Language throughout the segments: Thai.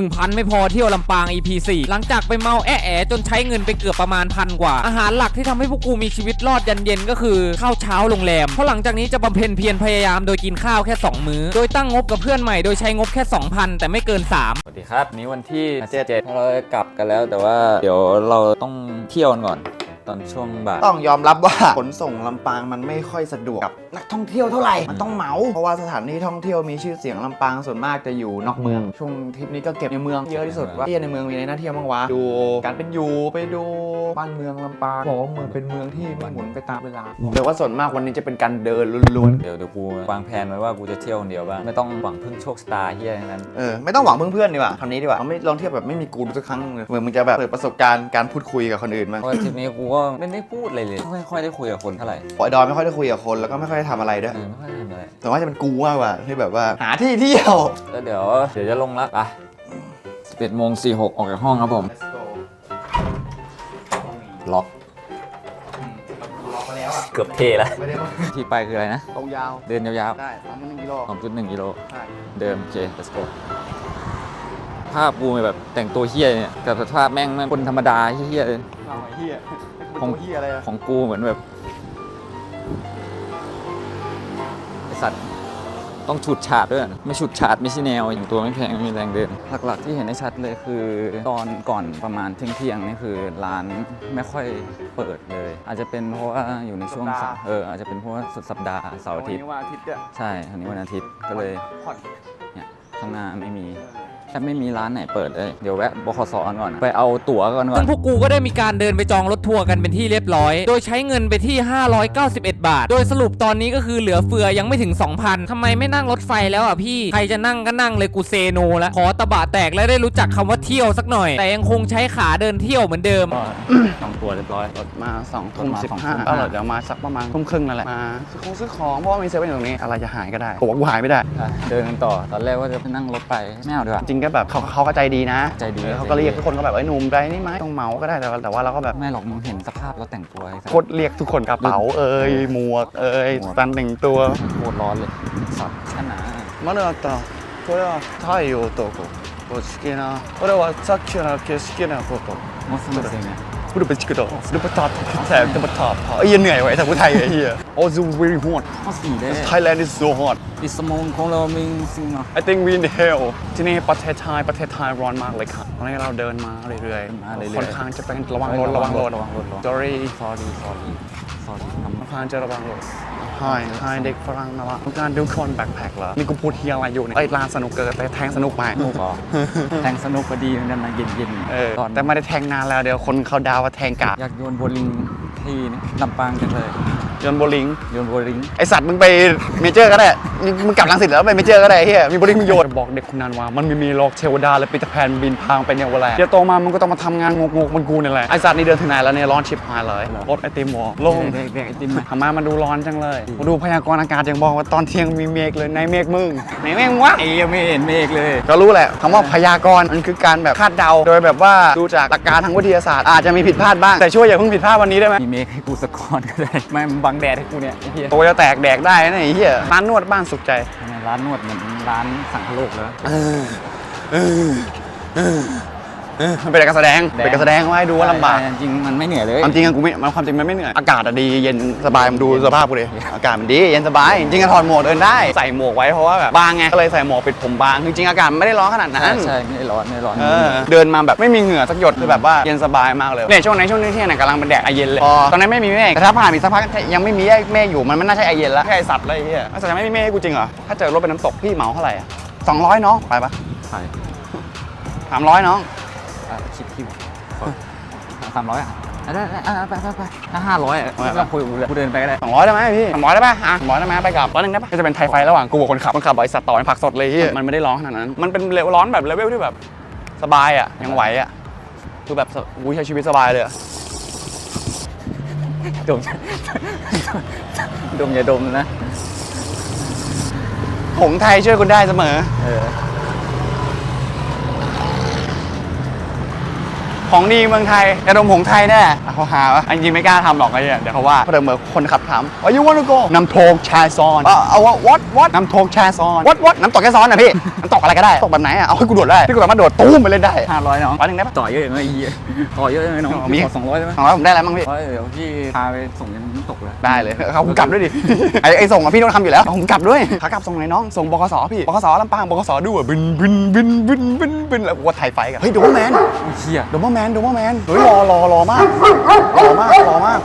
1,000 ไม่พอเที่ยวลำปาง EP 4หลังจากไปเมาแอะแอะจนใช้เงินไปเกือบประมาณพันกว่า อาหารหลักที่ทำให้พวกกูมีชีวิตรอดยันเย็นก็คือข้าวเช้าโรงแรม เพราะหลังจากนี้จะบำเพ็ญเพียรพยายามโดยกินข้าวแค่ 2 มื้อ โดยตั้งงบกับเพื่อนใหม่โดยใช้งบแค่ 2,000 แต่ไม่เกิน 3 สวัสดีครับ นี้วันที่เจ็ดเราจะกลับกันแล้วแต่ว่าเดี๋ยวเราต้องเที่ยวกันก่อนตอนช่วงบ่ายต้องยอมรับว่าขนส่งลำปางมันไม่ค่อยสะดวกกับ นักท่องเที่ยวเท่าไหร่ มันต้องเหมา เพราะว่าสถานที่ท่องเที่ยวมีชื่อเสียงลำปางส่วนมากจะอยู่นอกเมือง ช่วงทริปนี้ก็เก็บในเมืองเยอะที่สุดว่าที่ในเมืองมีอะไรน่าเที่ยวบ้างวะ ดูการเป็นอยู่ไปดูบ้านเมืองลำปางบอกว่าเมืองเป็นเมืองที่ไม่หมุนไปตามเวลาแต่ว่าส่วนมากวันนี้จะเป็นการเดินล้วนเดี๋ยวเดี๋ยวกูวางแผนไว้ว่ากูจะเที่ยวคนเดียวบ้างไม่ต้องหวังพึ่งโชคชะตาเฮียทั้งนั้น ๆเออไม่ต้องหวังเพื่อนๆดีกว่าคำนี้ดีกว่าเราไม่ลองเที่ยวแบบไม่มีกูดูสักครั้งเลยเหมือนมึงจะแบบเปิดประสบการณ์การพูดคุยกับคนอื่นบ้างเพราะว่าทริปนี้กูก็ไม่ได้พูดอะไรเลยไม่ค่อยได้คุยกับคนเท่าไหร่ ปอยดอยไม่ค่อยได้คุยกับคนแล้วก็ไม่ค่อยได้ทำอะไรด้วย เออไม่ค่อยได้ทำอะไรแต่ว่าจะเป็นกูมากกว่าที่แบบว่า หาที่เที่ยว แล้วเดี๋ยวเดี๋ยวจะลงละไปสิบเอ็ดโมงสี่หกออกจากห้องครับผมล็อกล็อกมาแล้วอะ เกือบเทแล้วไม่ได้ว่าที่ไปคืออะไรนะ ตรงยาว เดินยาวได้สามหนึ่งกิโลๆ2.1กิโล ใช่ เดิมโอเค let's go ภาพกูแบบแต่งตัวเฮี้ยเนี่ยกับสภาพแม่งแม่งคนธรรมดาเฮี้ยๆเลย เราไอ้เหี้ยของเหี้ยอะไรอะของกูเหมือนแบบ สัตว์ต้องฉุดฉาดด้วยไม่ฉุดฉาดไม่ใช่แนวอย่างตัวไม่แพงไม่มีแรงเดิน หลักๆที่เห็นได้ชัดเลยคือ ตอนก่อนประมาณเที่ยงๆนี่คือร้านไม่ค่อยเปิดเลย อาจจะเป็นเพราะว่าอยู่ในช่วงสัปเอออาจจะเป็นเพราะว่าสุดสัปดาห์เสาร์อาทิตย์วันนี้วันอาทิตย์เนี่ยใช่อันนี้วันอาทิตย์ก็เลยผ่อนเนี่ยข้างหน้าไม่มี แทบไม่มีร้านไหนเปิดเลย เดี๋ยวแวะบขสก่อน ไปเอาตั๋วก่อนก่อซึ่น งพวกกูก็ได้มีการเดินไปจองรถทัวร์กันเป็นที่เรียบร้อย โดยใช้เงินไปที่ 591 บาท โดยสรุปตอนนี้ก็คือเหลือเฟือยังไม่ถึง 2,000ทำไมไม่นั่งรถไฟแล้วอะพี่ ใครจะนั่งก็นั่งเลยกูเซโนแล้วขอตะบะแตกและได้รู้จักคำว่าเที่ยวสักหน่อย แต่ยังคงใช้ขาเดินเที่ยวเหมือนเดิม ก็จองตั๋วเรียบร้อย มาสองทุ่มมาสิบสองห้าทุ่มเออเดี๋ยวมาสักประมาณทุ่มครึ่งนั่นแหละ มาซื้อของซื้อของ เพราะว่ามีเซเว่นอยู่ตรงนี้ อะไรจะหายก็ได้ผมว่ากูหายไม่ได้ อะเดินกันต่อ ตอนแรกว่าจะนั่งรถไปไม่เอาดีกว่าจริงก็แบบเขาเขาก็ใจดีนะ ใจดี เออเขาก็เรียกทุกคนก็แบบไอ้ยหนุ่มไปนี่ไหมต้องเหมาก็ได้แต่ว่าแต่ว่าเราก็แบบ ไม่หรอกมึงเห็นสภาพเราแต่งตัวไอ้สัส โคตรเรียกทุกคนกระเป๋าเอ่ยหมวกเอ่ย หมวก ตันแต่งตัว โคตรร้อนเลยสัตว์ขนาด まだあったこれは太陽とこう好きなこれはさっきの景色なこと มอสมาเซงเนี่ย พูดเป็นชิคกี้พายรูปตาแสบจะมาตาไอ้เหี้ยเหนื่อยไว้แต่พูดไทยไอ้เหี้ย Oh it's very hot ข้อสี่ได้ Thailand is so hot อิสมงของเรามีสิ่งอะ I think we in hell ที่นี่ประเทศไทยประเทศไทยร้อนมากเลยค่ะตอนนี้เราเดินมาเรื่อยๆค่อนข้างจะเป็นระวังรถระวังรถระวังรถระวัง sorry sorry sorry sorry ค่อนข้างจะระวังรถ Hi Hi เด็กฝรั่งนะวะต้องการดูคนแบ็คแพ็คเหรอนี่กูพูดเฮียอะไรอยู่เนี่ยไอ้ยร้านสนุกเกินแต่แทงสนุกไปสนุกเหรอแทงสนุกก็ดีเหมือนกันนะเย็นๆเออตอนแต่ไม่ได้แทงนานแล้วเดี๋ยวคนเขาดาวว่าแทงกะอยากโยนโบว์ลิงที่นี่ลำปางจังเลย ยนต์โบลิงโยนโบว์ลิงไอสัตว์มึงไปเมเจอร์ก็ได้มึงมึงกลับลังสิตแล้วไปเมเจอร์ก็ได้เฮียมีโบลิงมีโยนบอกเด็กคนนั้นว่ามันไม่มีโลกเทวดาและปีเตอร์แพนบินพางไปเนี่ยวันแรกเดี๋ยวโตมามึงก็ต้องมาทำงานงกๆมันกูนี่แหละไอสัตว์นี่เดินถึงไหนแล้วเนี่ยร้อนชิบหายเลยรถไอติมหมอโล่งเด็กเด็กไอติมไหมทำไมามาดูร้อนจังเลยมาดูพยากรณ์อากาศยังบอกว่าตอนเที่ยงมีเมฆเลยในเมฆมึงในเมฆมึงวะไอ้ยังไม่เห็นเมฆเลย ก็รู้แหละคำว่าพยากรณ์มันคือการแบบคาดเดา โดยแบบว่าดูจากหลักการทางวิทยาศาสตร์อาจจะมีผิดพลาดบ้างแต่ช่วยอย่าเพิ่งผิดพลาดวันนี้ได้ไหมมีเมฆให้กูสกกอนก็ได้ไม่มันบังแดดให้กูเนี่ยไอ้เหี้ยตัวจะแตกแดกได้นะไอ้เหี้ยร้านนวดบ้านสุขใจทำไมร้านนวดเหมือนร้านสังคโลกแล้ วมันเป็นการแสดง เป็นการแสดงว่าให้ดูว่าลำบากแต่จริงๆมันไม่เหนื่อยเลย ความจริงอะกูไม่มันความจริงมันไม่เหนื่อย อากาศอะดี เย็นสบายมันดูสภาพกูดิ อากาศมันดี เย็นสบาย จริงๆอะถอดหมวกเดินได้ ใส่หมวกไว้เพราะว่าแบบบางไง ก็เลยใส่หมวกปิดผมบาง จริงๆอากาศมันไม่ได้ร้อนขนาดนั้ใช่นใช่ไม่ได้ร้อนไม่ได้ร้อน เออเดินมาแบบไม่มีเหงื่อสักหยดคือแบบว่าเย็นสบายมากเลยเนี่ยช่วงไหนช่วงนี้ที่ไหนกำลังเป็นแดดไอเย็นเลยพอตอนนั้นไม่มีเมฆแต่ถ้าผ่านอีกสักพักยังไม่มีเมฆอยู่มันไม่น่าใช่ไอเย็นแล้วแค่ไอสัตว์เลยไอ้เฮียไอสัตว์ยังไม่มีเมฆให้กูจริงเหรอถ้าเจอรถเป็นน้ำตกพี่เหมาเท่าไหร่อะสองร้อยน้องไปปะใช่ สามร้อยน้องอะคิดคิด สามร้อยอะอะได้ได้อะไปไปไปถ้าห้าร้อยอะไม่ต้องคุยกับกูเลยกูเดินไปก็ได้สองร้อยได้ไหมพี่สองร้อยได้ปะอะสองร้อยได้ไหมไปกลับร้อยหนึ่งได้ปะก็จะเป็นไทยไฟระหว่างกูกับคนขับคนขับบอกไอสัตว์ต่อเป็นผักสดเลยเฮียมันไม่ได้ร้อนขนาดนั้น มันเป็นเลวร้อนแบบเลเวลที่แบบสบายอะยังไหวอะคือแบบกูใช้ชีวิตสบายเลยอะดมดมอย่าดมนะผงไทยช่วยคุณได้เสมอ เออ ของดีเมืองไทยยาดมผงไทยแน่อะเขาหาวะจริงๆไม่กล้าทำหรอกไอ้เนี่ยเดี๋ยวเขาว่าเพราะเดิมเหมือนคนขับถามว่า you want to go น้ำโทกชาซอนเอาเอา what what น้ำโทกชาซอน what what น้ำตกแค่ซ้อนนะพี่น้ำตกอะไรก็ได้ตกแบบไหนอะเอาให้กูโดดได้พี่กูสามารถโดดตู้มไปเล่นได้ห้าร้อยน้องร้อยหนึ่งได้ปะต่อเยอะไหมไอ้เหี้ยต่อเยอะไหมน้องมีขอสองร้อยได้ไหมสองร้อยผมได้อะไรบ้างพี่ร้อยเดี๋ยวพี่พาไปส่งยันน้ำตกเลยได้เลยเอาผมกลับด้วยดิไอ้ไอ้ส่งอะพี่ต้องทำอยู่แล้วเอาผมกลับด้วยขากลับส่งไหนน้องส่งบกสพี่บกสลำปางบกสดูอะบินบินบินบินบินบินแล้วกูว่าไทยไฟกันเฮ้ยโดมแมนเชี่ยโดมแมนโดมแมนเฮ้ยรอรอรอมากรอมากรอมาก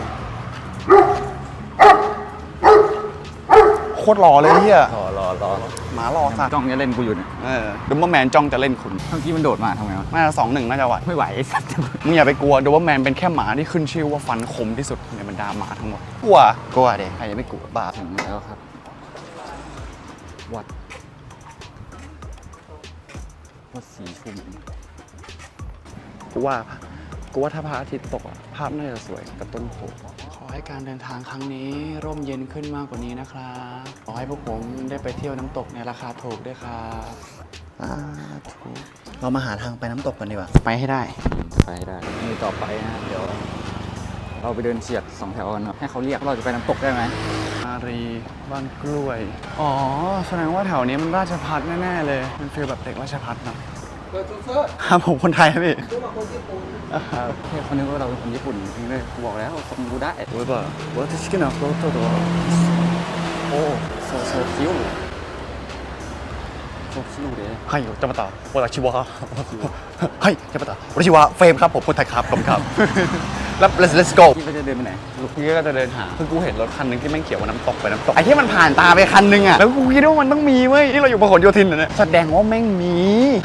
โคตรรอเลยเฮียรอรอรอหมารอสัตว์จ้องจะเล่นกูอยู่เนี่ยเออโดมแมนจ้องจะเล่นคุณเมื่อกี้มันโดดมาทำไงวะน่าจะสองหนึ่งน่าจะไหวไม่ไหวไอ้สัตว์มึงอย่าไปกลัวโดมแมนเป็นแค่หมาที่ขึ้นชื่อว่าฟันคมที่สุดในบรรดาหมาทั้งหมดกลัวกลัวเด็กใครจะไม่กลัวบ้าถึงแล้วครับวัดวัดสีชุม กูว่ากูว่าถ้าพระอาทิตย์ตกอะภาพน่าจะสวยกับต้นโพขอให้การเดินทางครั้งนี้ร่มเย็นขึ้นมากกว่านี้นะครับขอให้พวกผมได้ไปเที่ยวน้ำตกในราคาถูกด้วยครับถูกเรามาหาทางไปน้ำตกกันดีกว่า ไปให้ได้ไปได้มีต่อไปนะ เดี๋ยว เราไปเดินเฉียดสองแถวกันเนอะให้เขาเรียกเราจะไปน้ำตกได้ไหม อารีบ้านกล้วย อ๋อ แสดงว่าแถวนี้มันราชพัฒแน่ๆเลย มันฟีลแบบเด็กราชพัฒเนาะ ครับผมคนไทยครับพี่อ่าครับ เฮ้ยเขานึกว่าเราเป็นคนญี่ปุ่นจริงเลยกูบอกแล้วคนกูได้ โอ้ยบ่ว่าที่ชิคกี้พายโตโตโตโอ้โซโซคิว โชคชิวเลย はい、じゃあまた、私は、はい、じゃあまた、私はเฟรมครับผมคนไทยครับผมครับ แล้ว let's let's go พี่ก็จะเดินไปไหนพี่ก็จะเดินหาคือกูเห็นรถคันหนึงที่แม่งเขียวว่าน้ำตกไปน้ำตกไอ้ที่มันผ่านตาไปคันหนึงอะแล้วกูคิดว่ามันต้องมีเว้ยที่เราอยู่พหลโยธินนะเนี่ยแสดงว่าแม่งมี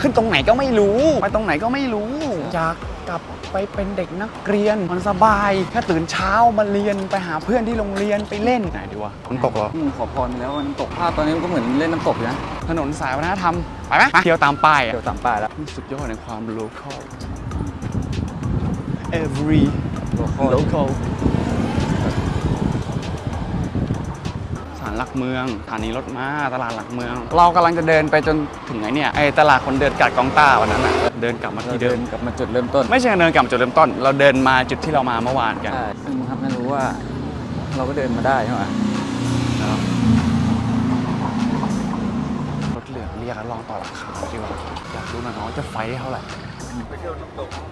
ขึ้นตรงไหนก็ไม่รู้ไปตรงไหนก็ไม่รู้อยากกลับไปเป็นเด็กนักเรียนมันสบายแค่ตื่นเช้ามาเรียนไปหาเพื่อนที่โรงเรียนไปเล่นไหนดีวะน้ำตกเหรอมึงขอพรไปแล้วว่าน้ำตกภาพตอนนี้มันก็เหมือนเล่นน้ำตกอยู่นะถนนสายวัฒนธรรมไปไหมเที่ยวตามป้ายอะเดี๋ยวตามป่ายแล้วสุดยอดในความ local every โลคอล local สารหลักเมืองสถานีรถม้าตลาดหลักเมือง เรากำลังจะเดินไปจนถึงไอ้เนี่ยไอ้ตลาดคนเดินกัดกองต้าวันนั้นอะเดินกลับมาเราที่เดิเดินมกลับมาจุดเริ่มต้นไม่ใช่เดินกลับมาจุดเริ่มต้น เราเดินมาจุดที่เรามาเมื่อวานกันใช่ซึ่งมึงทำให้รู้ว่า เราก็เดินมาได้ใช่ไหมรถเหลืองเรียกแล้วลองต่อราคาดีกว่าอยากรู้หน่อยว่าจะไฟได้เท่าไหร่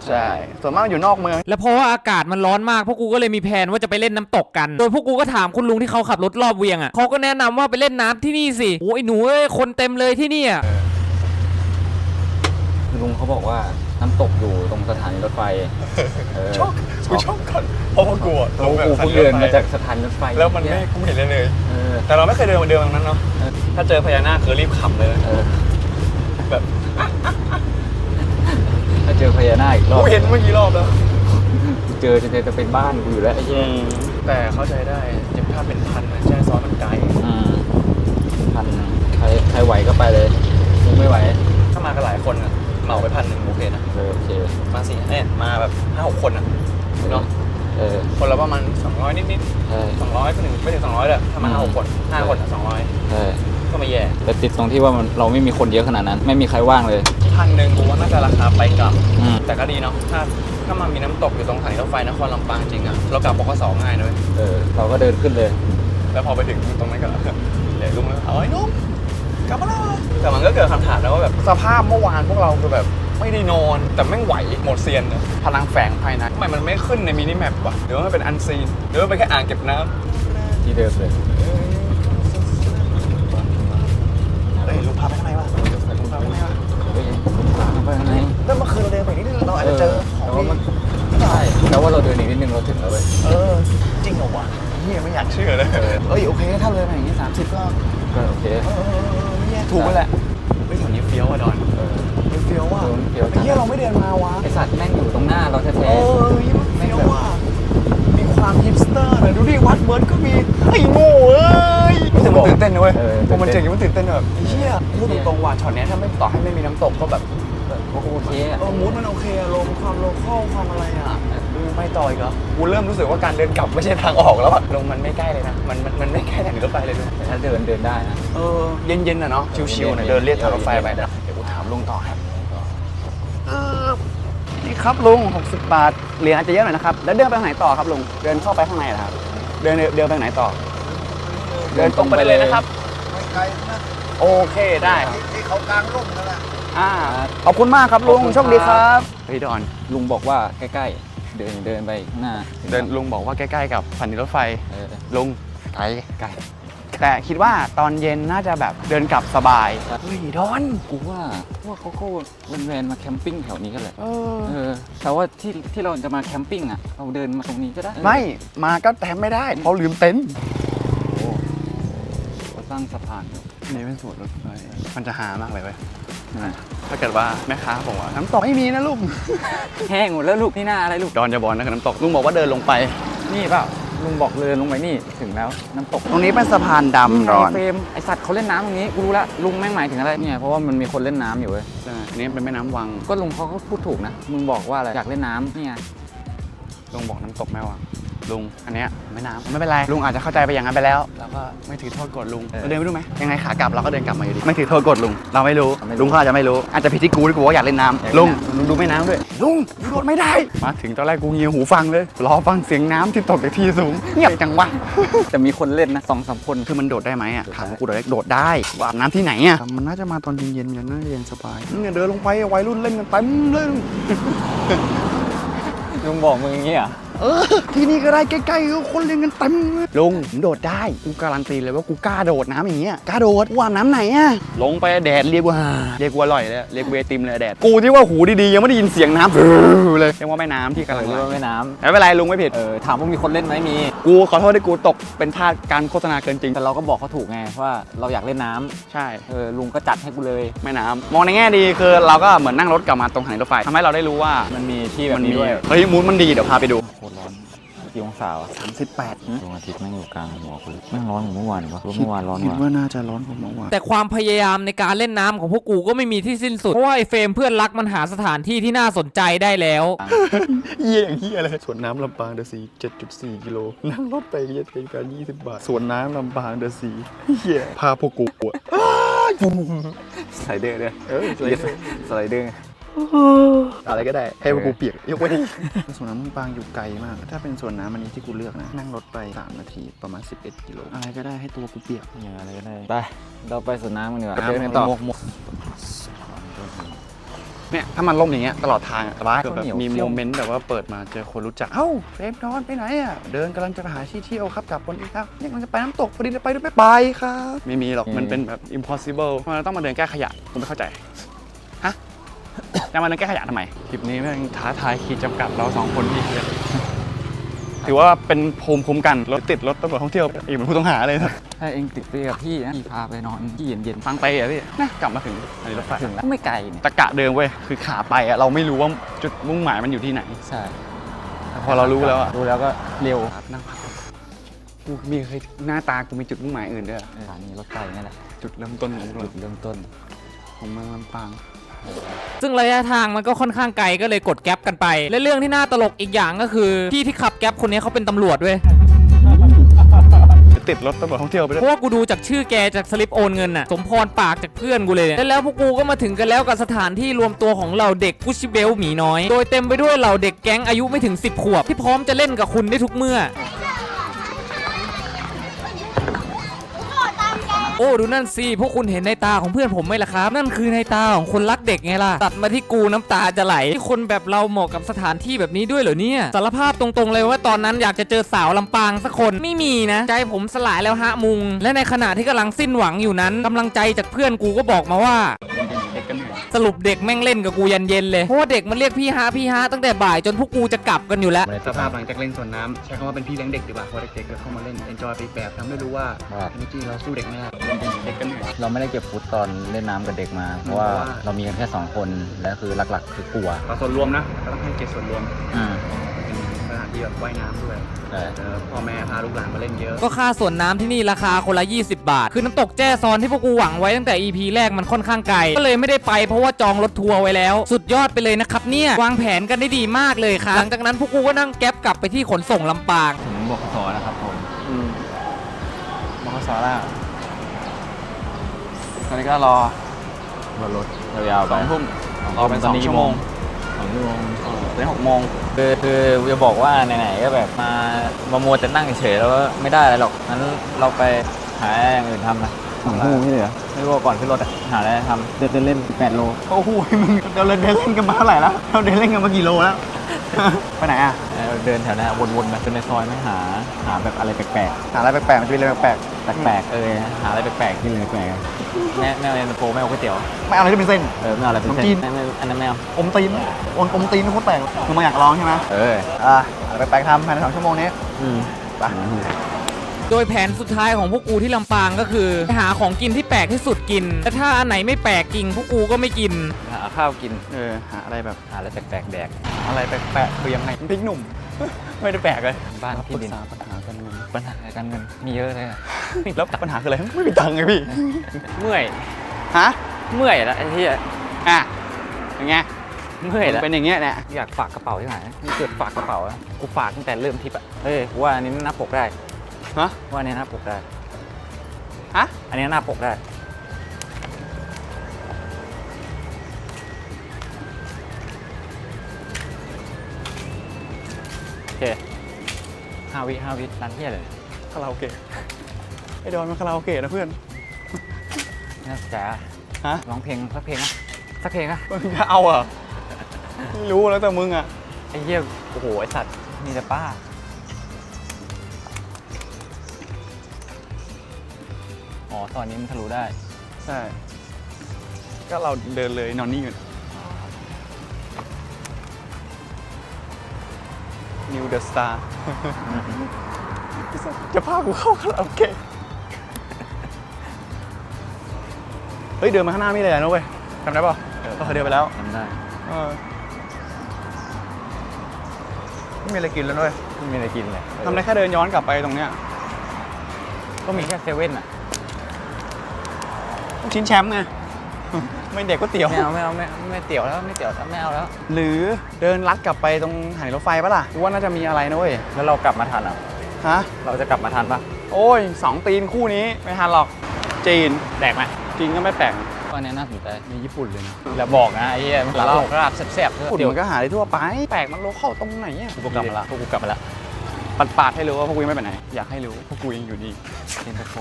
ใช่ส่วนมากอยู่นอกเมือง แล้วเพราะว่าอากาศมันร้อนมากพวกกูก็เลยมีแผนว่าจะไปเล่นน้ำตกกัน โดยพวกกูก็ถามคุณลุงที่เขาขับรถรอบเวียงอะเขาก็แนะนำว่าไปเล่นน้ำที่นี่สิโอ้ยหนูเอ้ยคนเต็มเลยที่เนี่ยลุงเขาบอกว่าน้ำตกอยู่ตรงสถานีรถไฟเออกูชอบก่อนเพราะว่ากลัวเรากูเพิ่งเดินมาจากสถานีรถไฟแล้วมันไม่กูไม่เห็นเลยเลย เออ แต่เราไม่เคยเดินมาเดินตรงนั้นเนาะ เออ ถ้าเจอพญานาคคือรีบขับเลยนะเออ แบบถ้า เจอพญานาคอีกรอบกูเห็นเมื่อกี้รอบแล้วกูเจอจะเจอจะเป็นบ้านกูอยู่แล้วไอ้เหี้ยแต่เข้าใจได้เจ็บภาพเป็นพันนะแช่ซ้อนมันไกลอืมพันหนึ่งใครใครไหวก็ไปเลยมึงไม่ไหวถ้ามากันหลายคนอะเหมาไปพันหนึ่งโอเคนะเออโอเคมาสี่เนี่ยมาแบบห้าหกคนอะเนาะเออคนละประมาณสองร้อยนิดใช่ๆสองร้อยไม่ถึงไม่ถึงสองร้อยเลยถ้ามาห้าหกคนห้าคนสองร้อยใช่ ก็ไม่แย่แต่ติดตรงที่ว่ามันเราไม่มีคนเยอะขนาดนั้น ไม่มีใครว่างเลย พันหนึ่งกูว่าน่าจะราคาไปกลับ อืม แต่ก็ดีเนาะถ้าถ้ามันมีน้ำตกอยู่ตรงสถานีรถไฟนครลำปางจริงอะเรากลับบกสง่ายนะเลยเออ เราก็เดินขึ้นเลย แล้วพอไปถึงตรงนั้นก็ เหลยลุงเลยเอาไอ้นุ่มกลับมาแล้วแต่มันก็เกิดคำถามนะว่าแบบสภาพเมื่อวานพวกเราคือแบบไม่ได้นอนแต่แม่งไหวหมดเซียนอะพลังแฝงภายในทำไมมันไม่ขึ้นในมินิแมปวะหรือว่ามันเป็นอันซีนหรือว่าเป็นแค่อ่างเก็บน้ที่เดิมเลยเฮ้ยลุงพาไปทำไมวะลุงพาไปทำไมวะ เฮ้ย ไปข้างในแล้วเมื่อคืนเราเดินไปนี่เราอาจจะเจอขแต่องว่ามันดีใช่แต่ว่าเราเดินอีกนิดนึงเราถึงแล้วเว้ยเออ จริงเหรอวะเฮียไม่อยากำเชื่อเลยเอ้ยโอเคถ้าเลยมาอย่างนี้สามสิบก็ก็โอเคเออเออเออไม่แย่ถูกไปแหละเฮ้ยแถวนี้เฟี้ยวอะดอนเออเฟี้ยวว่ะเฟี้ยวไอ้เฮียเราไม่เดินมาวะไอสัตว์แม่งอยู่ตรงหน้าเราแท้เออเฮียมันเฟี้ยวว่ะมีความฮิปสเตอร์นะดูดิวัดเบิร์ดก็มีไอ้โง่เอ้ยรู้สึกมันตื่นเต้นนะเว้ยๆเออพอมันเจ๋งอย่างมันตื่นเต้นแบบไอ้เฮียพูดตรงๆว่าช็อตเนี้ยถ้าไม่ต่อให้ไม่มีน้ำตกก็แบบ โอเคอะเออมูดมันโอเคอะลมความโลคอลความอะไรอะไม่ต่ออีกเหรอกูเริ่มรู้สึกว่าการเดินกลับไม่ใช่ทางออกแล้วอะลงมันไม่ใกล้เลยนะ มันมันมันไม่ใกล้ทางรถไฟเลยด้วยแต่ถ้าเดินเดินได้นะเออเย็นๆน่ะเนาะชิวๆน่ะเดินเรียกทางรถไฟไปนะเดี๋ยวกูถามลุงต่อครับเออนี่ครับลุง60 บาทเหรียญอาจจะเยอะหน่อยนะครับแล้วเดินไปทางไหนต่อครับลุงเดินเข้าไปข้างในเหรอครับ เดินเดินไปทางไหนต่อ เดินตรงไปเลยนะครับโอเคได้ที่เขากลางร่มนั่นแหละ อ่าขอบคุณมากครับลุงโชคดีครับเฮ้ยดอนลุงบอกว่าใกล้ๆ เดินเดินไปข้างหน้าถึงเดินลุงบอกว่าใกล้ๆกับสถานีรถไฟเออลุงไกลไกลแต่คิดว่าตอนเย็นน่าจะแบบเดินกลับสบาย เฮ้ยดอน กูว่าว่าเขาก็แวนๆมาแคมปิ้งแถวนี้กันแหละ เออ เออ แต่ว่าที่ที่เราจะมาแคมปิ้งอะ เราเดินมาตรงนี้ก็ได้ไม่ มาก็แถมไม่ได้เพราะลืมเต็นท์เขาสร้างสะพานอยู่นี่เป็นสวนรถไฟมันจะหามากเลยเว้ยนั่นน่ะ ถ้าเกิดว่าแม่ค้าบอกว่าน้ำตกไม่มีนะลุงแห้งหมดแล้วลูกนี่หน้าอะไรลูก ดอนจะบอกนะคือน้ำตกลุงบอกว่าเดินลงไป นี่เปล่าลุงบอกเดินลงไปนี่ถึงแล้วน้ำตกตรงนี้เป็นสะพานดำนี่ดไงอนเฟรมไอสัตว์เขาเล่นน้ำตรงนี้กูรู้ละลุงแม่งหมายถึงอะไรเนี่ยเพราะว่ามันมีคนเล่นน้ำอยู่เว้ยใช่อันนี้เป็นแม่น้ำวังก็ลุงเขาก็พูดถูกนะมึงบอกว่าอะไรอยากเล่นน้ำนี่ไงลุงบอกน้ำตกแม่วัง ลุงอันเนี้ยแม่น้ำไม่เป็นไรลุงอาจจะเข้าใจไปอย่างนั้นไปแล้วเราก็ไม่ถือโทษกฎลุงเราเดินไปดูไหมยังไงขากลับเราก็เดินกลับมาอยู่ดีไม่ถือโทษกฎลุงเราไม่รู้ลุงเขาอาจจะไม่รู้อาจจะผิดที่กูที่กูว่าอยากเล่นน้ำลุงลุงดูแม่น้ำด้วยลุงกูโดดไม่ได้มาถึงตอนแรกกูเงียหูฟังเลยรอฟังเสียงน้ำที่ตกจากที่สูงเงียบจังวะแต่มีคนเล่นนะสองสามคนคือมันโดดได้ไหมอะถามว่ากูโดดได้โดดได้ว่าอาบน้ำที่ไหนอะมันน่าจะมาตอนเย็นๆมันน่าจะเย็นสบายเนี่ยเดินลงไปวัยรุ่นเล่นกันเต็มเลยลุงบอกมึงอย่างนี้อะ เออ ที่นี่ก็ได้ใกล้ๆก็คนเล่นกันเต็มเลยลุงผมโดดได้กูการันตีเลยว่ากูกล้าโดดน้ำอย่างเงี้ยกล้าโดดว่าน้ำไหนอะลงไปแดดเรียกว่าเรียกว่าอร่อยเลยเรียกเวติมเลยแดดกูที่ว่าหูดีๆยังไม่ได้ยินเสียงน้ำเลยเรียกว่าแม่น้ำที่กำลังเรียไหลกว่าแม่น้ไม่เป็นไรลุงไม่ผิดำเออถามว่ามีคนเล่นไหมมี กูขอโทษที่กูตกเป็นทาสการโฆษณาเกินจริงแต่เราก็บอกเขาถูกไงว่าเราอยากเล่นน้ำใช่เออลุงก็จัดให้กูเลยแม่น้ำมองในแง่ดีคือเราก็เหมือนนั่งรถกลับมาตรงสถานีรถไฟทำให้เราได้รู้ว่ามันมีที่แบมับนนี้มีด้วยเฮ้ยมูดมันดีเดี๋ยวพาไปดูโคตรร้อนกี่องศาวะ38ดวงอาทิตย์แม่งอยู่กลางหัวกูแม่งร้อนกว่าเมื่อวานอีกวะรู้เมื่อวานร้อนคิดกว่าว่าน่าจะร้อนกว่าเมื่อวานแต่ความพยายามในการเล่นน้ำของพวกกูก็ไม่มีที่สิ้นสุด เพราะว่าไอ้เฟรมเพื่อนรักมันหาสถานที่ที่น่าสนใจได้แล้ว เยี่ยอย่างเฮียเลยสวนน้ำลำปางเดอะซี7.4กิโลนั่งรถไปก็จะเป็นการ20บาทสวนน้ำลำปางเดอะซีเฮียพาพวกกูปวดสไลเดอร์ด้วยเออสไลเดอร์อะไรก็ได้ให้พวกกูเปียกยกเว้นสวนน้ำลำปางอยู่ไกลมาก ถ้าเป็นสวนน้ำอันนี้ที่กูเลือกนะ นั่งรถไป 3 นาทีประมาณ 11 กิโลอะไรก็ได้ให้ตัวกูเปียกอย่างอะไรก็ได้ไปเราไปสวนน้ำกันดีกว่าน้ำเดินกันต่อเนี่ยถ้ามันล่มอย่างเงี้ยตลอดทางอะสบายข้าวแบบเหนียวมีเคี่โมยวเมนต์แบบว่าเปิดมาเจอคนรู้จัก เอ้าเฟรมนอนไปไหนอะ เดินกำลังจะไปหาที่เที่ยวครับกลับคนอีกครับเนี่ยมันจะไปน้ำตกพอดีจะไปด้วยไม่ไปครับ ไม่มีหรอกมันเป็นแบบ impossible มันต้องมาเดินแก้ขยะผมไม่เข้าใจฮะ จะมาเดินแก้ขยะทำไม คลิปนี้แม่งท้าทายขีดจำกัดเราสองคนที่ถือว่าเป็นภูมิคุ้มกันรถติดรถตำรวจท่องเที่ยวอีกเหมือนผู้ต้องหาเลยนะถ้าเองติดไปกับพี่นะพี่พาไปนอนที่เย็นฟังไปอะพี่นะกลับมาถึงอันนี้รถไฟๆถึงแล้วไม่ไกลเนี่ยตะกะเดิมเว้ยคือขาไปอะเราไม่รู้ว่าจุดมุ่งหมายมันอยู่ที่ไหนใช่แต่พอเรารู้แล้วอะรู้แล้วก็เร็วนั่งพักกูมีเคยหน้าตากูมีจุดมุ่งหมายอื่นด้วยอะสถานีรถไฟนี่แหละจุดเริ่มต้นของจุดเริ่มต้นของเมืองลำปาง ซึ่งระยะทางมันก็ค่อนข้างไกลก็เลยกดแก๊ปกันไป และเรื่องที่น่าตลกอีกอย่างก็คือพี่ที่ขับแก๊ปคนนี้เขาเป็นตำรวจเว้ยติดรถตำรวจท่องเที่ยวไปด้เพวยราะว่ากูดูจากชื่อแกจากสลิปโอนเงินน่ะสมพรปากจากเพื่อนกูเลยเนี่ยและแล้วพวกกูก็มาถึงกันแล้วกับสถานที่รวมตัวของเหล่าเด็กกุชิเบลหมีน้อย โดยเต็มไปด้วยเหล่าเด็กแก๊งอายุไม่ถึง 10 ขวบ ที่พร้อมจะเล่นกับคุณได้ทุกเมื่อ โอ้ดูนั่นสิพวกคุณเห็นในตาของเพื่อนผมไหมล่ะครับ นั่นคือในตาของคนรักเด็กไงล่ะตัดมาที่กูน้ำตาจะไหลที่คนแบบเราเหมาะกับสถานที่แบบนี้ด้วยเหรอเนี่ยสารภาพตรงๆเลยว่าตอนนั้นอยากจะเจอสาวลำปางสักคนไม่มีนะ ใจผมสลายแล้วฮะมุง และในขณะที่กำลังสิ้นหวังอยู่นั้นกำลังใจจากเพื่อนกูก็บอกมาว่าเด็กกันเสรุปเด็กแม่งเล่นกับกูยันเย็นเลยเพราะว่าเด็กมันเรียกพี่ฮะพี่ฮะตั้งแต่บ่ายจนพวกกูจะกลับกันอยู่แล้ว สภาพหลังจากเล่นสวนน้ำใช้คำว่าเป็นพี่เลี้ยงเด็กดีกว่าเพราะเด็กๆก็เข้ามาเล่น enjoy ไปแบบทำให้รู้ว่าว่าจริงๆเราสู้เด็กไม่ได้เด็กกันเหนื่อย เราไม่ได้เก็บฟุตตอนเล่นน้ำกับเด็กมา เพราะว่าเพราะว่าเรามีกันแค่2คนและคือหลักๆคือกลัวเราส่วนรวมนะก็ต้องให้เกียรติส่วนรวมอืมเป็นสถานที่แบบว่ายน้ำด้วยใช่เออ พ่อแม่พาลูกหลานมาเล่นเยอะ ก็ค่าส่วนน้ำที่นี่ราคาคนละ 20 บาท คือน้ำตกแจ้ซอนที่พวกกูหวังไว้ตั้งแต่ EP แรกมันค่อนข้างไกล ก็เลยไม่ได้ไปเพราะว่าจองรถทัวร์ไว้แล้ว สุดยอดไปเลยนะครับเนี่ยวางแผนกันได้ดีมากเลยครับหลังจากนั้นพวกกูก็นั่งแก๊ปกลับไปที่ขนส่งลำปาง ถึงบกสนะครับผมอืมมอสาร่าตอนนี้ก็รอรถรถยาวๆสไปองทุ่มรอเป็นสองชั่วโมงสองชั่ว โมงตอนนี้หกโมงคือคือจะบอกว่าไหนๆก็แบบมามามัวแต่นั่งเฉยๆแล้วก็ไม่ได้อะไรหรอกงั้นเราไปหาอย่างอื่นทำนะโอ้โหนี่เหรอไม่รู้ว่าก่อนขึ้นรถอะหาอะไรทำเดินเล่น8โลโอ้โหมึงเราเดินเล่นกันมาเท่าไหร่แล้วเราเดินเล่นกันมากี่โลแล้วไปไหนอะเออเดินแถวนั้นวนๆมาจนในซอยไม่หาหาแบบอะไรแปลกหาอะไรแปลกๆมันจะมีอะไรแปลกๆแปลกๆเออหาอะไรแปลกๆกินเลยแปลกๆ แม่แม่เอาเย็นตาโฟไม่เอาก๋วยเตี๋ยวๆไม่เอาอะไรที่เป็นเส้น เออไม่เอาอะไรเป็นขนมเส้นจีน ไม่ไม่อันนั้นไม่เอาอมตีนอมอมตีนนี่โคตรแปลกมึงมาอยากลองใช่ไหมเอออะอะไรแปลกๆทำภายในสองชั่วโมงนี้อืมไป โดยแผนสุดท้ายของพวกกูที่ลำปางก็คือไปหาของกินที่แปลกที่สุดกินแต่ถ้าอันไหนไม่แปลกจริงพวกกูก็ไม่กิน หาข้าวกินเออหาอะไรแบบ หาอะไรแปลกๆแดกอะไรแปลกๆคือยังไงพริกหนุ่ม ไม่ได้แปลกเลยบ้านที่ดินปรึกษาปัญหากันเงินปัญหาการเงินมีเยอะเลยอะแล้วปัญหาคืออะไรไม่มีตังค์ไงพี่เมื่อย ฮะเมื่อยแล้วไอ้ที่อะอย่างเงี้ยเมื่อยแล้วเป็นอย่างเงี้ยเนี่ยอยากฝากกระเป๋าที่ไหนนี่เกิดฝากกระเป๋าอะกูฝากตั้งแต่เริ่มทริปอะเฮ้ยกูว่าอันนี้หน้าปกได้ฮะว่าอันนี้หน้าปกได้ ฮะ อันนี้หน้าปกได้ เคห้าวิห้าวิร้านเที่ยเลยคาราโอเกะไอ้ดอนมันคาราโอเกะนะเพื่อนน่าจะฮะร้องเพลงสักเพลงอะสักเพลงอะมึงจะเอาเหรอไม่รู้แล้วแต่มึงอะไอ้เหี้ยโอ้โหไอ้สัตว์มีแต่ป้า อ๋อตอนนี้มันทะลุได้ ใช่ ก็เราเดินเลยนอนนี่อยู่นิ วเดอะสตาร์จะพากูเข้าคาราโอเกะเฮ้ย เดินมาข้างหน้าไม่เลยนะเว้ยจำได้ป่ะเราเคยเดินไปแล้วทำได้เออไม่มีอะไรกินแล้วด้วยไม่มีอะไรกินเลยทำได้แค่เดินย้อนกลับไปตรงเนี้ยก็มีแค่เซเว่นอะลูกชิ้นแชมป์ไง ไม่เด็กก๋วยเตี๋ยว ไม่เอาไม่เอาไม่เอาไม่เตี๋ยวแล้วไม่เตี๋ยวแล้วไม่เอาแล้ว หรือเดินลัดกลับไปตรงสถานีรถไฟปะล่ะกูว่าน่าจะมีอะไรนะเว้ยแล้วเรากลับมาทันอะฮะเราจะกลับมาทันปะโอ้ยสองตีนคู่นี้ไม่ทันหรอกจีนแดกไหมจีนก็ไม่แปลกก็อันนี้น่าสนใจมีญี่ปุ่นเลยนะแล้วบอกนะไอ้เหี้ยมันแล้วลาบราบแซ่บๆญี่ปุ่นเดี๋ยวมันก็หาได้ทั่วไปแปลกมันโลเข้าตรงไหนอะพวกกูกลับมาละพวกกูกลับมาละปัดปาดๆให้รู้ว่าพวกกูยังไม่ไปไหนอยากให้รู้พวกกูยังอยู่นี่เย็นตาโฟ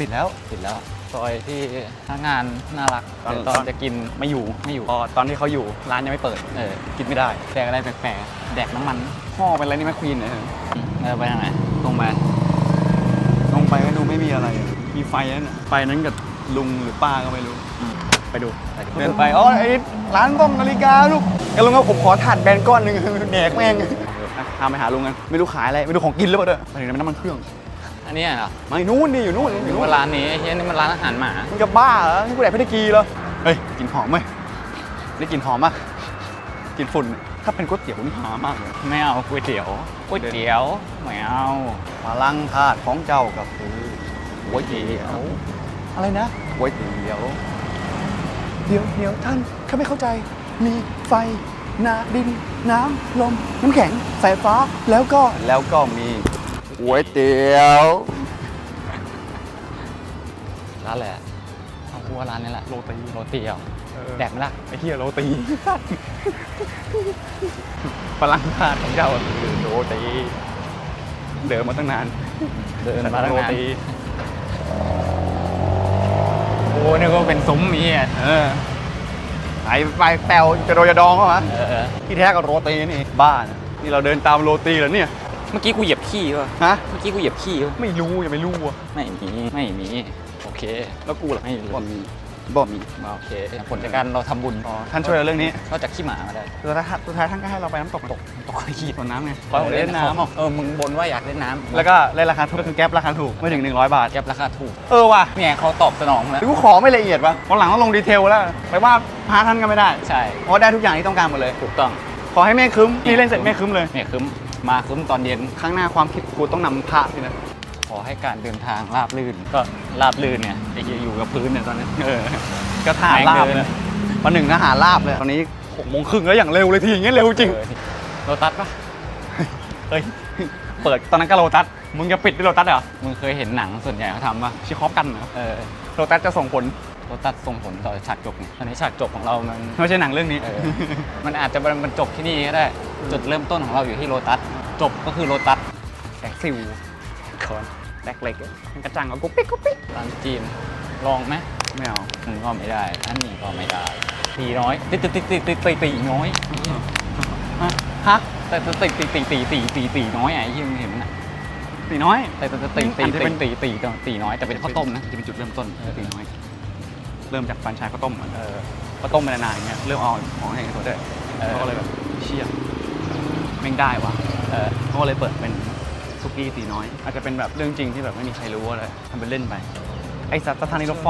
ปิดแล้วติดแล้วซ อยที่พนักงานน่ารักตอนแต่ตอน จะกินไม่อยู่ไม่อยู่พอตอนที่เขาอยู่ร้านยังไม่เปิดเออกินไม่ได้แดกอะไรแปลกๆแดกน้ำมันห่อเป็นอะไรนี่แม่ควีนเนี่ยเออไปทางไหนตรงไปลงไปก็ดูไม่มีอะไรอะมีไฟนั่นน่ะไฟนั้นกับลุงหรือป้าก็ไม่รู้ไปดู ไปดิเดินไปอ๋อไอ้ร้านต้มนาฬิกาลูกไอ้ลุงก็ผมขอถ่านแบนก้อนหนึ่ง แดกแม่งอะพาไปหาลุงกันไม่รู้ขายอะไรไม่รู้ของกินหรือเปล่าเด้อไปถึงนั้นน้ำมันเครื่อง อันเนี้ยเหรอไม่นู่นดิอยู่นู่นอยู่นู่นว่าร้านนี้ไอ้เหี้ยนี่มันร้านอาหารหมา มึงจะบ้าเหรอนี่กูแดกเพชรกีเหรอเฮ้ยกลินหอมไหมได้กลินหอมปะกลินฝุ่นถ้าเป็นก๋วยเตี๋ยวนี่หามากเลยไม่เอาก๋วยเตี๋ยวก๋วยเตี๋ยวไม่เอาพลังธาตุของเจ้ากับคือก๋วยเตี๋ยวอะไรนะก๋วยเตี๋ยวเดี๋ยวเดี๋ยวท่านข้าไม่เข้าใจ มีไฟนาดิน น้ำลม น้ำแข็งสายฟ้าแล้วก็แล้วก็มี ก๋วยเตี๋ยวร้านอะไรอะเอากูว่าร้านนี้แหละโรตีโรตีเหรอแดกไหมล่ะไอ้เฮียโรตี พลังธาตุของเจ้าคือโรตีเดินมาตั้งนานเดินมาตั้งโรนานตีโอ้นึกว่าเป็นซุ้มมีอะเออไอ้ไปแปลวจะโดนจะดองเขาฮะเออเออที่แท้ก็โรตีนี่บ้าน นี่เราเดินตามโรตีแล้วเนี่ย เมื่อกี้กูเหยียบขี้ป่ะฮะ เมื่อกี้กูเหยียบขี้ป่ะไม่รู้อย่าไม่รู้อะไม่มีไม่มีโอเค แล้วกูล่ะไม่รู้บ่มีบ่มีมาโอเคผลจากการเราทำบุญอ๋อท่านช่วยเราเรื่องนี้นอกจากขี้หมามาได้สุดท้ายสุดท้ายท่านก็ให้เราไปน้ำตกตกตกขี้สวนน้ำไงขอให้ผมเล่นน้ำเออมึงบนว่าอยากเล่นน้ำแล้วก็เล่นราคาถูกก็คือแก๊ปราคาถูกไม่ถึง 100 บาท แก็บราคาถูกเออว่ะเนี่ยเขาตอบสนองแล้วหรือกูขอไม่ละเอียดวะวันหลังต้องลงดีเทลแล้วไปว่าพาท่านก็ไม่ได้ใช่เพราะได้ทุกอย่างที่ต้องการหมดเลย ถูกต้อง ขอให้แม่คึ้มนี่เล่นเสร็จแม่คึ้มเลยเนี่ยคืม มาคืมตอนเย็นครั้งหน้าความคิดกูต้องนำพระสินะขอให้การเดินทางราบรื่น ก็ราบรื่นเนี่ยไอ้เหี้ยอยู่กับพื้นเนี่ยตอนนี้เออก็ทหารลาบเลยวันหนึ่งทหารลาบเลย ตอนนี้หกโมงครึ่งแล้วอย่างเร็วเลยทีอย่างเงี้ยเร็วจริงเออโรตัสปะเฮ้ยเปิดตอนนั้นก็โลตัสมึงจะปิดด้วยโลตัสเหรอมึงเคยเห็นหนังส่วนใหญ่เขาทำปะชิคอฟกันเหรอเออโลตัสจะส่งผล โลตัสส่งผลต่อฉากจบไงตอนนี้ฉากจบของเรามันไม่ใช่หนังเรื่องนี้เออมันอาจจะมันจบที่นี่ก็ได้ จุดเริ่มต้นของเราอยู่ที่โลตัส จบก็คือโลตัสแอกซิลคอนแลกเล็กมันกระจังเอากุ๊กปิ๊กกุ๊กปิ๊กร้านจีนลองไหมไม่เอาอืมก็ไม่ได้ อันนี้ก็ไม่ได้ตีน้อยตีตีตีตีตีตีตีน้อยฮะฮะแต่ตีตีตีตีตีตีตีน้อยอะไอ้ที่มึงเห็นมันอะตีน้อยแต่แต่ตีตีอันที่ตีเป็นตีตีตีตีน้อยแต่เป็นข้าวต้มนะจะเป็นจุดเริ่มต้นตีน้อย เริ่มจากแฟรนไชายข้าวต้มก่อนเออข้าวต้มมานานๆอย่างเงี้ยเริ่มเอาของให้เขาด้วยเออ เขาก็เลยแบบเชี่ยแม่งได้ว่ะเออเขาก็เลยเปิดเป็นซุกี้ตีน้อย อาจจะเป็นแบบเรื่องจริงที่แบบไม่มีใครรู้อะไรทำเป็นเล่นไป ไอ้สัตว์สถานีรถไฟ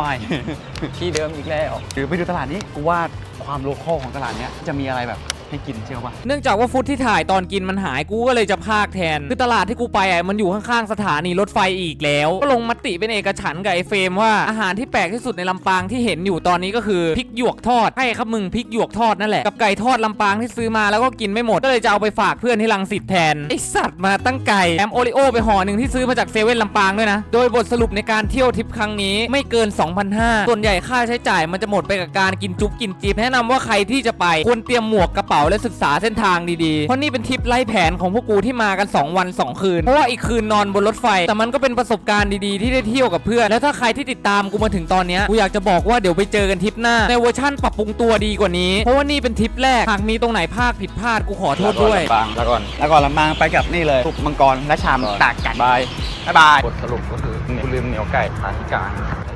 ที่เดิมอีกแล้ว หรือไปดูตลาดนี้กูว่าความโลคอลของตลาดเนี้ยจะมีอะไรแบบ ให้กินเชื่อป่ะเนื่องจากว่าฟุตที่ถ่ายตอนกินมันหายกูก็เลยจะพากแทน คือตลาดที่กูไปอะมันอยู่ข้างๆสถานีรถไฟอีกแล้ว ก็ลงมติเป็นเอกฉันกับไอ้เฟรมว่าอาหารที่แปลกที่สุดในลำปางที่เห็นอยู่ตอนนี้ก็คือพริกหยวกทอดใช่ครับมึงพริกหยวกทอดนั่นแหละกับไก่ทอดลำปางที่ซื้อมาแล้วก็กินไม่หมดก็เลยจะเอาไปฝากเพื่อนที่ลังสิตแทนไอสัตว์มาตั้งไก่แอมโอริโอไปห่อหนึ่งที่ซื้อมาจากเซเว่นลำปางด้วยนะโดยบทสรุปในการเที่ยวทริปครั้งนี้ไม่เกิน 2,500ส่วนใหญ่ค่าใช้จ่ายมันจะหมดไปกับการกินจุ๊บกินจีบแนะนำว่าใครที่จะไปควรเตรียมหมวกกระเป๋าและศึกษาเส้นทางดีๆ เพราะนี่เป็นทริปไล่แผนของพวกกูที่มากัน 2 วัน 2 คืน เพราะว่าอีกคืนนอนบนรถไฟ แต่มันก็เป็นประสบการณ์ดีๆ ที่ได้เที่ยวกับเพื่อน แล้วถ้าใครที่ติดตามกูมาถึงตอนเนี้ยกูอยากจะบอกว่าเดี๋ยวไปเจอกันทริปหน้า ในเวอร์ชั่นปรับปรุงตัวดีกว่านี้ เพราะว่านี่เป็นทริปแรก หากมีตรงไหนพลาดผิดพลาดกูขอโทษด้วยบางแล้วก่อนแล้วก่อนลำบางไปกับนี่เลยซุปมังกรและชามตากไก่บายบ๊ายบาย บทสรุปก็คือกูลืมเหนียวไก่ทานกลาง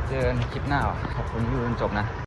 เจอกันในคลิปหน้าว่ะขอบคุณที่ดูจนจบนะ